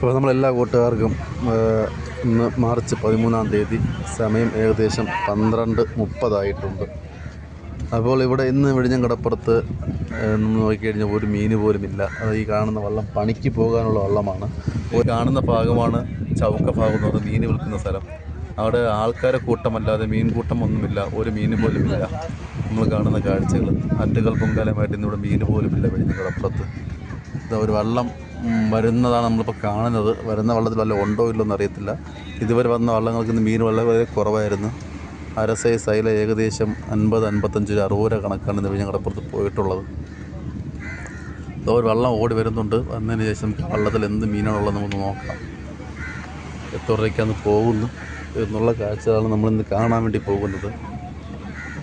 അപ്പോൾ നമ്മളെല്ലാ കൂട്ടുകാർക്കും ഇന്ന് മാർച്ച് പതിമൂന്നാം തീയതി സമയം ഏകദേശം പന്ത്രണ്ട് മുപ്പതായിട്ടുണ്ട്. അപ്പോൾ ഇവിടെ ഇന്ന് വിഴിഞ്ഞം കടപ്പുറത്ത് നോക്കിക്കഴിഞ്ഞാൽ ഒരു മീൻ പോലും ഇല്ല അത് ഈ കാണുന്ന വള്ളം പണിക്ക് പോകാനുള്ള വള്ളമാണ്. ഒരു കാണുന്ന ഭാഗമാണ് ചൗക്ക ഭാഗം എന്ന് പറഞ്ഞാൽ മീൻ വിൽക്കുന്ന സ്ഥലം. അവിടെ ആൾക്കാരെ കൂട്ടമല്ലാതെ മീൻ കൂട്ടം ഒന്നുമില്ല ഒരു മീൻ പോലും ഇല്ല നമ്മൾ കാണുന്ന കാഴ്ചകൾ. അറ്റുകൾ പൊങ്കാലമായിട്ട് ഇന്നിവിടെ മീൻ പോലും ഇല്ല വിഴിഞ്ഞം കടപ്പുറത്ത് ഇത് ഒരു വെള്ളം. വരുന്നതാണ് നമ്മളിപ്പോൾ കാണുന്നത്. വരുന്ന വെള്ളത്തിൽ വല്ല ഉണ്ടോ ഇല്ലോ എന്നറിയത്തില്ല ഇതുവരെ വന്ന വള്ളങ്ങൾക്ക് ഇന്ന് മീൻ വളരെ കുറവായിരുന്നു. അര സൈസ് അതിൽ ഏകദേശം അൻപത് അൻപത്തഞ്ച് ഒരു അറുപത് കണക്കാണ് ഇന്ന് ഞങ്ങളുടെ കടപ്പുറത്ത് പോയിട്ടുള്ളത്. അതോ ഒരു വെള്ളം ഓടി വരുന്നുണ്ട്. വന്നതിന് ശേഷം വള്ളത്തിൽ എന്ത് മീനാണുള്ളത് നമുക്ക് നോക്കാം. എത്ര രൂപയ്ക്കാന്ന് പോകുന്നു? എന്നുള്ള കാഴ്ചകളാണ് നമ്മളിന്ന് കാണാൻ വേണ്ടി പോകുന്നത്.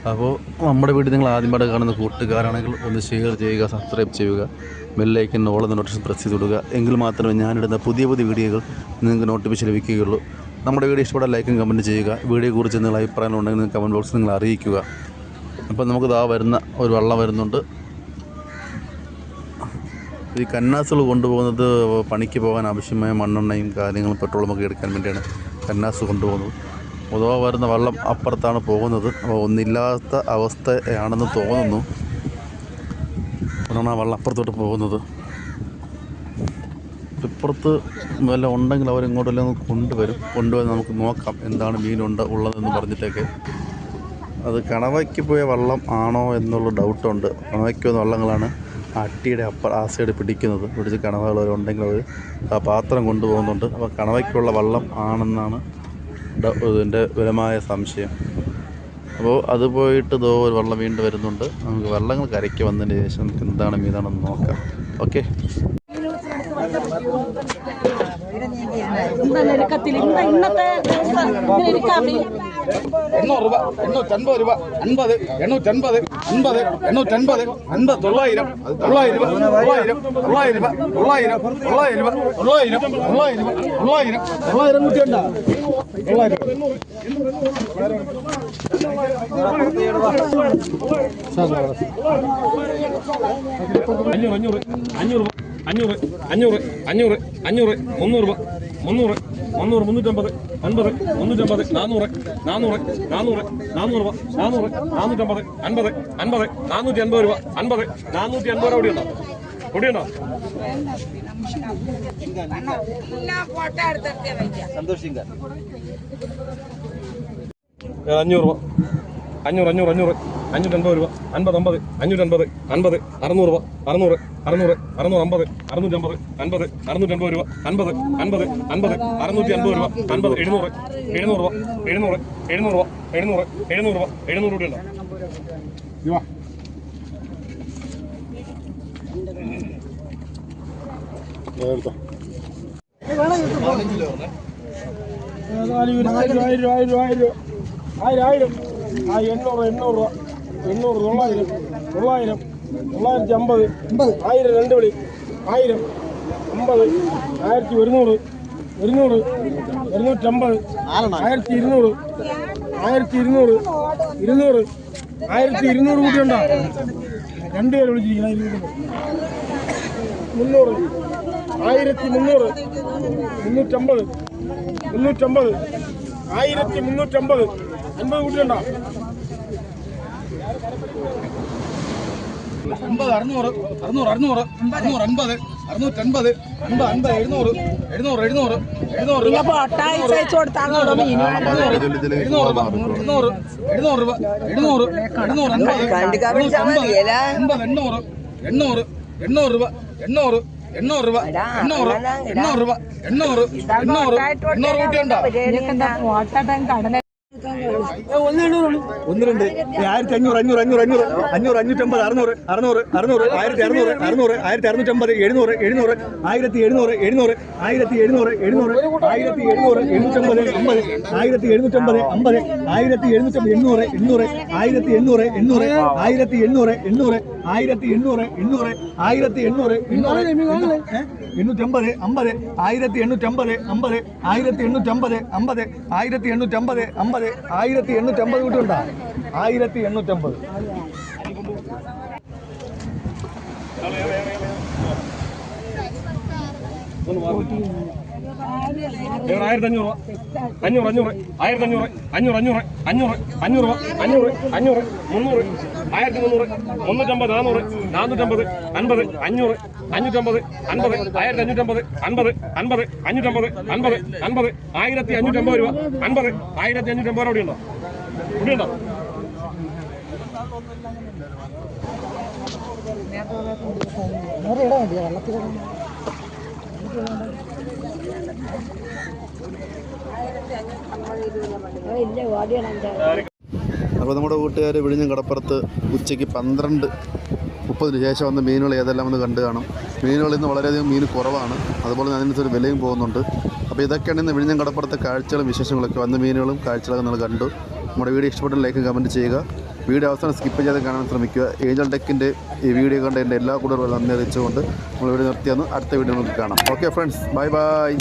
അപ്പോൾ നമ്മുടെ വീട് നിങ്ങൾ ആദ്യമായിട്ട് കാണുന്ന കൂട്ടുകാരാണെങ്കിൽ ഒന്ന് ഷെയർ ചെയ്യുക സബ്സ്ക്രൈബ് ചെയ്യുക ബെല്ലൈക്കൻ ഓളം നോട്ടിഫിക്കേഷൻ പ്രസ് ചെയ്ത് കൊടുക്കുക എങ്കിൽ മാത്രമേ ഞാനിടുന്ന പുതിയ പുതിയ വീഡിയോകൾ നിങ്ങൾക്ക് നോട്ടിഫിക്കേഷൻ ലഭിക്കുകയുള്ളൂ. നമ്മുടെ വീഡിയോ ഇഷ്ടപ്പെട്ട ലൈക്കും കമന്റ് ചെയ്യുക. വീഡിയോയെക്കുറിച്ച് നിങ്ങൾ അഭിപ്രായം ഉണ്ടെങ്കിൽ കമന്റ് ബോക്സിൽ നിങ്ങൾ അറിയിക്കുക. അപ്പം നമുക്ക് ഇതാ വരുന്ന ഒരു വെള്ളം വരുന്നുണ്ട്. ഈ കന്നാസുകൾ കൊണ്ടുപോകുന്നത് പണിക്ക് പോകാൻ ആവശ്യമായ മണ്ണെണ്ണയും കാര്യങ്ങളും പെട്രോളും ഒക്കെ എടുക്കാൻ വേണ്ടിയാണ് കന്നാസ് കൊണ്ടുപോകുന്നത്. അഥവാ വരുന്ന വെള്ളം അപ്പുറത്താണ് പോകുന്നത്. അപ്പോൾ ഒന്നില്ലാത്ത അവസ്ഥയാണെന്ന് തോന്നുന്നു. അതുകൊണ്ടാണ് ആ വെള്ളം അപ്പുറത്തോട്ട് പോകുന്നത്. ഇപ്പുറത്ത് വല്ല ഉണ്ടെങ്കിൽ അവരിങ്ങോട്ടെല്ലാം കൊണ്ടുവരും. കൊണ്ടുവന്ന് നമുക്ക് നോക്കാം എന്താണ് മീനുണ്ട് ഉള്ളതെന്ന് പറഞ്ഞിട്ടൊക്കെ. അത് കണവയ്ക്ക് പോയ വള്ളം ആണോ എന്നുള്ള ഡൗട്ടുണ്ട്. കണവയ്ക്ക് പോകുന്ന വള്ളങ്ങളാണ് അട്ടിയുടെ അപ്പ ആ സൈഡ് പിടിക്കുന്നത്. പിടിച്ച് കണവകൾ ഉണ്ടെങ്കിൽ അവർ ആ പാത്രം കൊണ്ടുപോകുന്നുണ്ട്. അപ്പോൾ കണവയ്ക്കുള്ള വള്ളം ആണെന്നാണ് ഇതിന്റെ ബലമായ സംശയം അപ്പോൾ അത് പോയിട്ട് ഇതോ ഒരു വെള്ളം വീണ്ടും വരുന്നുണ്ട് നമുക്ക് വെള്ളങ്ങൾ കരയ്ക്ക് വന്നതിന് ശേഷം നമുക്ക് എന്താണ് മീതാണെന്ന് നോക്കാം ഓക്കെ എണ്ണൂറ് രൂപ എണ്ണൂറ്റൻപത് രൂപ അൻപത് എണ്ണൂറ്റൻപത് അൻപത് എണ്ണൂറ്റൻപത് അൻപത് തൊള്ളായിരം തൊള്ളായിരം രൂപ തൊള്ളായിരം തൊള്ളായിരം തൊള്ളായിരം തൊള്ളായിരം തൊള്ളായിരം തൊള്ളായിരം തൊള്ളായിരം തൊള്ളായിരം നൂറ്റി ഉണ്ടാ തൊള്ളായിരം അഞ്ഞൂറ് അഞ്ഞൂറ് അഞ്ഞൂറ് അഞ്ഞൂറ് അഞ്ഞൂറ് അഞ്ഞൂറ് അഞ്ഞൂറ് മുന്നൂറ് രൂപ മുന്നൂറ് മുന്നൂറ് മുന്നൂറ്റമ്പത് അൻപത് മുന്നൂറ്റമ്പത് നാനൂറ് നാനൂറ് നാനൂറ് നാനൂറ് രൂപ നാനൂറ് നാനൂറ്റമ്പത് അൻപത് അൻപത് നാനൂറ്റി അൻപത് രൂപ അൻപത് നാനൂറ്റി അൻപത് രൂപ കൂടിയുണ്ടോ ഏ, അഞ്ഞൂറ് രൂപ അഞ്ഞൂറ് അഞ്ഞൂറ് അഞ്ഞൂറ്. അഞ്ഞൂറ്റൻപത് രൂപ. അൻപത് അമ്പത് അഞ്ഞൂറ്റൻപത് അൻപത് അറുന്നൂറ് രൂപ. അറുന്നൂറ് അറുന്നൂറ് അറുന്നൂറ് അമ്പത് അറുന്നൂറ്റമ്പത് അൻപത് അറുന്നൂറ്റമ്പത് രൂപ. അൻപത് അൻപത് അൻപത് അറുന്നൂറ്റി അൻപത് രൂപ. അൻപത് എഴുന്നൂറ് എഴുന്നൂറ് രൂപ എഴുന്നൂറ് എഴുന്നൂറ് രൂപ എഴുന്നൂറ് എഴുന്നൂറ് രൂപ എഴുന്നൂറ് രൂപ ഉണ്ടോ ആയിരം ആയിരം ആയിരം ആയിരം. ആയിരം ആയിരം. ആ എണ്ണൂറ് എണ്ണൂറ് രൂപ. എണ്ണൂറ് തൊള്ളായിരം. തൊള്ളായിരം തൊള്ളായിരത്തി അമ്പത്. ആയിരം രണ്ട് വിളി. ആയിരം അമ്പത്. ആയിരത്തി ഒരുന്നൂറ്. ഇരുന്നൂറ് ഇരുന്നൂറ്റമ്പത് ആയിരത്തി ഇരുന്നൂറ്. ആയിരത്തി ഇരുന്നൂറ്. ഇരുന്നൂറ്. ആയിരത്തി ഇരുന്നൂറ് കൂട്ടിയുണ്ടോ? രണ്ടുപേരെ വിളിച്ചിരിക്കണം മുന്നൂറ്. ആയിരത്തി മുന്നൂറ് മുന്നൂറ്റമ്പത്. മുന്നൂറ്റമ്പത്. ആയിരത്തി മുന്നൂറ്റമ്പത് അൻപത് കൂട്ടിയുണ്ടോ അൻപത് അറുന്നൂറ് അറുന്നൂറ് അറുന്നൂറ് അറുന്നൂറ് അൻപത് അറുന്നൂറ്റൻപത് അൻപത് അൻപത് എഴുന്നൂറ് എഴുന്നൂറ് എഴുന്നൂറ് എഴുന്നൂറ് രൂപ എഴുന്നൂറ് എഴുന്നൂറ് എഴുന്നൂറ് രൂപ എഴുന്നൂറ് എഴുന്നൂറ് അൻപത് അൻപത് എണ്ണൂറ് എണ്ണൂറ് എണ്ണൂറ് രൂപ എണ്ണൂറ് എണ്ണൂറ് രൂപ എണ്ണൂറ് എണ്ണൂറ് രൂപ എണ്ണൂറ് എണ്ണൂറ് എണ്ണൂറ് കൂട്ടിയുണ്ടോ ഓട്ടം കടല ഒന്ന് രണ്ട് ആയിരത്തി അഞ്ഞൂറ് അഞ്ഞൂറ് അഞ്ഞൂറ് അഞ്ഞൂറ് അഞ്ഞൂറ് അഞ്ഞൂറ്റമ്പത് അറുന്നൂറ് അറുന്നൂറ് അറുന്നൂറ് ആയിരത്തി അറുന്നൂറ് അറുന്നൂറ് ആയിരത്തി അറുന്നൂറ്റമ്പത് എഴുന്നൂറ് എഴുന്നൂറ് ആയിരത്തി എഴുന്നൂറ് എഴുന്നൂറ് ആയിരത്തി എഴുന്നൂറ് എഴുന്നൂറ് ആയിരത്തി എഴുന്നൂറ് എണ്ണൂറ്റമ്പത് അമ്പത് ആയിരത്തി എഴുന്നൂറ്റമ്പത് അമ്പത് ആയിരത്തി എഴുന്നൂറ്റമ്പത് എണ്ണൂറ് എണ്ണൂറ് ആയിരത്തി എണ്ണൂറ് എണ്ണൂറ് ആയിരത്തി എണ്ണൂറ് എണ്ണൂറ് ആയിരത്തി എണ്ണൂറ് എണ്ണൂറ് ആയിരത്തി എണ്ണൂറ്. എണ്ണൂറ്? എണ്ണൂറ്റമ്പത് അമ്പത് ആയിരത്തി എണ്ണൂറ്റമ്പത് അമ്പത് ആയിരത്തി എണ്ണൂറ്റമ്പത് അമ്പത് ആയിരത്തി എണ്ണൂറ്റമ്പത് അമ്പത് ആയിരത്തി എണ്ണൂറ്റമ്പത് കൂട്ടുണ്ടോ ആയിരത്തി എണ്ണൂറ്റമ്പത്. ആയിരത്തി അഞ്ഞൂറ് രൂപ അഞ്ഞൂറ് അഞ്ഞൂറ് ആയിരത്തി അഞ്ഞൂറ് അഞ്ഞൂറ് അഞ്ഞൂറ് അഞ്ഞൂറ് അഞ്ഞൂറ് അഞ്ഞൂറ് അഞ്ഞൂറ് മുന്നൂറ്. ആയിരത്തി മുന്നൂറ് മുന്നൂറ്റമ്പത് നാനൂറ് നാനൂറ്റമ്പത് അൻപത് അഞ്ഞൂറ് അഞ്ഞൂറ്റമ്പത് അൻപത് ആയിരത്തി അഞ്ഞൂറ്റമ്പത് അൻപത് അൻപത് അഞ്ഞൂറ്റമ്പത് അൻപത് അൻപത് ആയിരത്തി അഞ്ഞൂറ്റമ്പത് രൂപ അൻപത് ആയിരത്തി അഞ്ഞൂറ്റമ്പത് രൂപ ഇവിടെ ഉണ്ടോ ഇല്ല ഉണ്ടോ അപ്പോൾ നമ്മുടെ കൂട്ടുകാർ വിഴിഞ്ഞം കടപ്പുറത്ത് ഉച്ചയ്ക്ക് പന്ത്രണ്ട് മുപ്പതിന് ശേഷം വന്ന മീനുകൾ ഏതെല്ലാം ഒന്ന് കണ്ടു കാണും. മീനുകൾ ഇന്ന് വളരെയധികം മീൻ കുറവാണ്. അതുപോലെ തന്നെ അതിനകത്തൊരു വിലയും പോകുന്നുണ്ട്. അപ്പോൾ ഇതൊക്കെയാണ് ഇന്ന് വിഴിഞ്ഞം കടപ്പുറത്തെ കാഴ്ചകളും വിശേഷങ്ങളൊക്കെ. വന്ന മീനുകളും കാഴ്ചകളൊക്കെ നിങ്ങൾ കണ്ടു. നമ്മുടെ വീഡിയോ ഇഷ്ടപ്പെട്ട ലൈക്ക് കമന്റ് ചെയ്യുക. വീഡിയോ അവസാനം സ്കിപ്പ് ചെയ്യാതെ കാണാൻ ശ്രമിക്കുക. ഏഞ്ചൽ ടെക്കിന്റെ ഈ വീഡിയോ കണ്ട് എന്റെ എല്ലാ കൂടുതലും നന്ദി അറിയിച്ചുകൊണ്ട് നമ്മൾ വീഡിയോ നിർത്തിയെന്ന് അടുത്ത വീഡിയോ നമുക്ക് കാണാം. Okay friends bye bye.